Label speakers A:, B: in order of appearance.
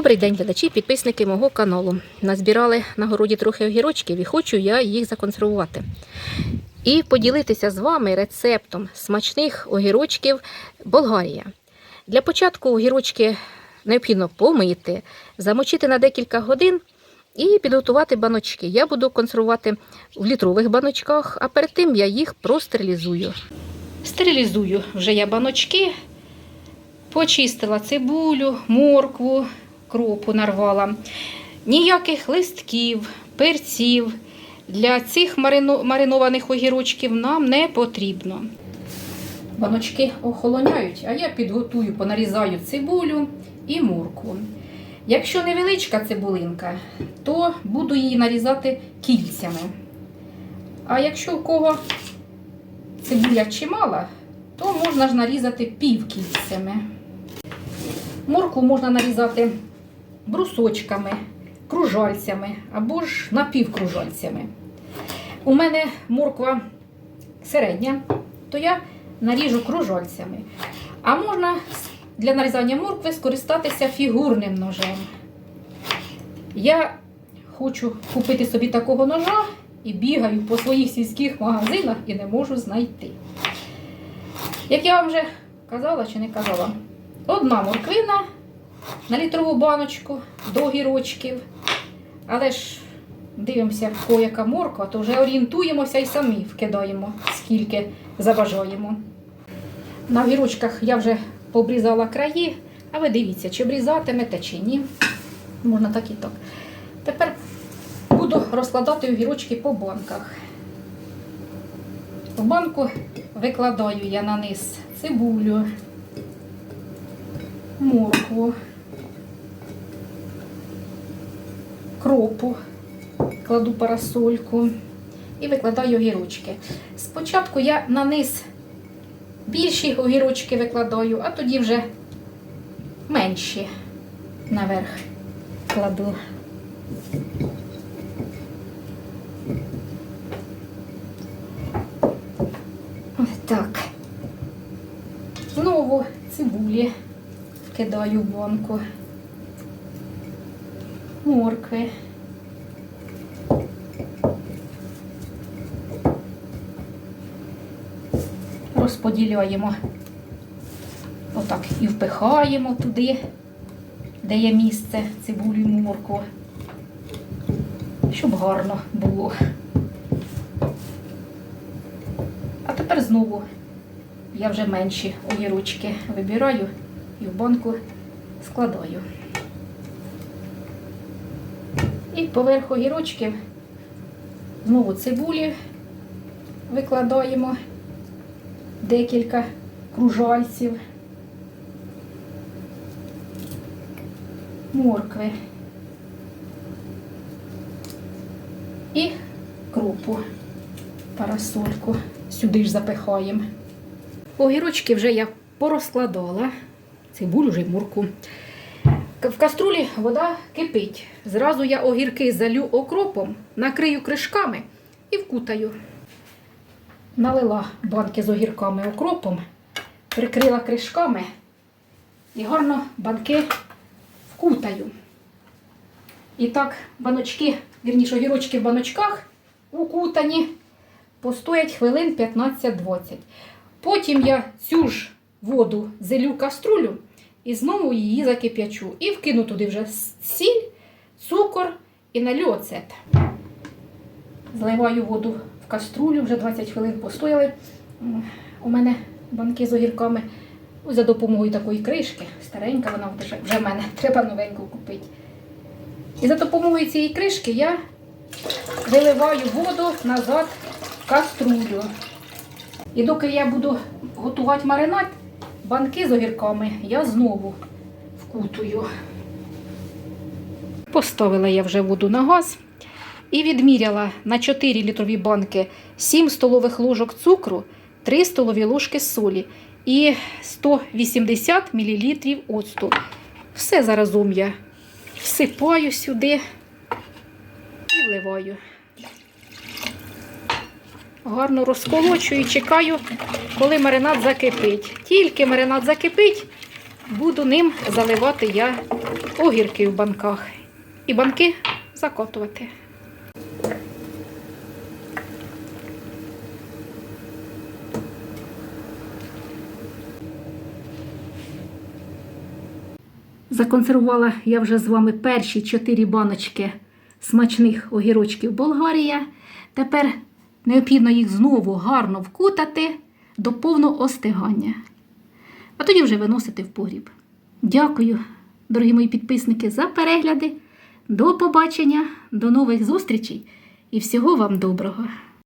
A: Добрий день, глядачі, підписники мого каналу. Назбирали на городі трохи огірочків і хочу я їх законсервувати. І поділитися з вами рецептом смачних огірочків Болгарія. Для початку огірочки необхідно помити, замочити на декілька годин і підготувати баночки. Я буду консервувати в літрових баночках, а перед тим я їх простерилізую. Стерилізую вже я баночки, почистила цибулю, моркву, кропу нарвала. Ніяких листків, перців для цих маринованих огірочків нам не потрібно. Баночки охолоняють, а я підготую, понарізаю цибулю і моркву. Якщо невеличка цибулинка, то буду її нарізати кільцями. А якщо у кого цибуля чимала, то можна ж нарізати півкільцями. Моркву можна нарізати брусочками, кружальцями або ж напівкружальцями. У мене морква середня, то я наріжу кружальцями. А можна для нарізання моркви скористатися фігурним ножем. Я хочу купити собі такого ножа і бігаю по своїх сільських магазинах і не можу знайти. Як я вам вже казала чи не казала, одна морквина на літрову баночку до огірочків. Але ж дивимося, в кого яка морква, то вже орієнтуємося і самі вкидаємо, скільки забажаємо. На огірочках я вже побрізала краї, а ви дивіться, чи обрізатимете, чи ні. Можна так і так. Тепер буду розкладати огірочки по банках. В банку викладаю я на низ цибулю, моркву, кропу, кладу парасольку і викладаю огірочки. Спочатку я на низ більші огірочки викладаю, а тоді вже менші наверх кладу. Ось так. Знову цибулі кидаю в банку. Моркви. Розподіляємо. Отак і впихаємо туди, де є місце цибулю і моркву, щоб гарно було. А тепер знову я вже менші огірочки вибираю і в банку складаю. І поверх огірочків знову цибулі викладаємо декілька кружальців, моркви і крупу, парасольку. Сюди ж запихаємо. Огірочки вже я порозкладала, цибулю вже й мурку. В каструлі вода кипить. Зразу я огірки залю окропом, накрию кришками і вкутаю. Налила банки з огірками окропом, прикрила кришками і гарно банки вкутаю. І так баночки, вірніше огірочки в баночках укутані, постоять хвилин 15-20. Потім я цю ж воду зелю каструлю і знову її закип'ячу. І вкину туди вже сіль, цукор і налю оцет. Зливаю воду в каструлю, вже 20 хвилин постояли. У мене банки з огірками за допомогою такої кришки. Старенька вона вже, в мене, треба новеньку купити. І за допомогою цієї кришки я виливаю воду назад в каструлю. І доки я буду готувати маринад, банки з огірками я знову вкутую. Поставила я вже воду на газ і відміряла на 4 літрові банки 7 столових ложок цукру, 3 столові ложки солі і 180 мл оцту. Все заразом я всипаю сюди і вливаю. Гарно розколочую і чекаю, коли маринад закипить. Тільки маринад закипить, буду ним заливати я огірки в банках. І банки закотувати. Законсервувала я вже з вами перші чотири баночки смачних огірочків Болгарія. Тепер необхідно їх знову гарно вкутати до повного остигання. А тоді вже виносити в погріб. Дякую, дорогі мої підписники, за перегляди. До побачення, до нових зустрічей і всього вам доброго!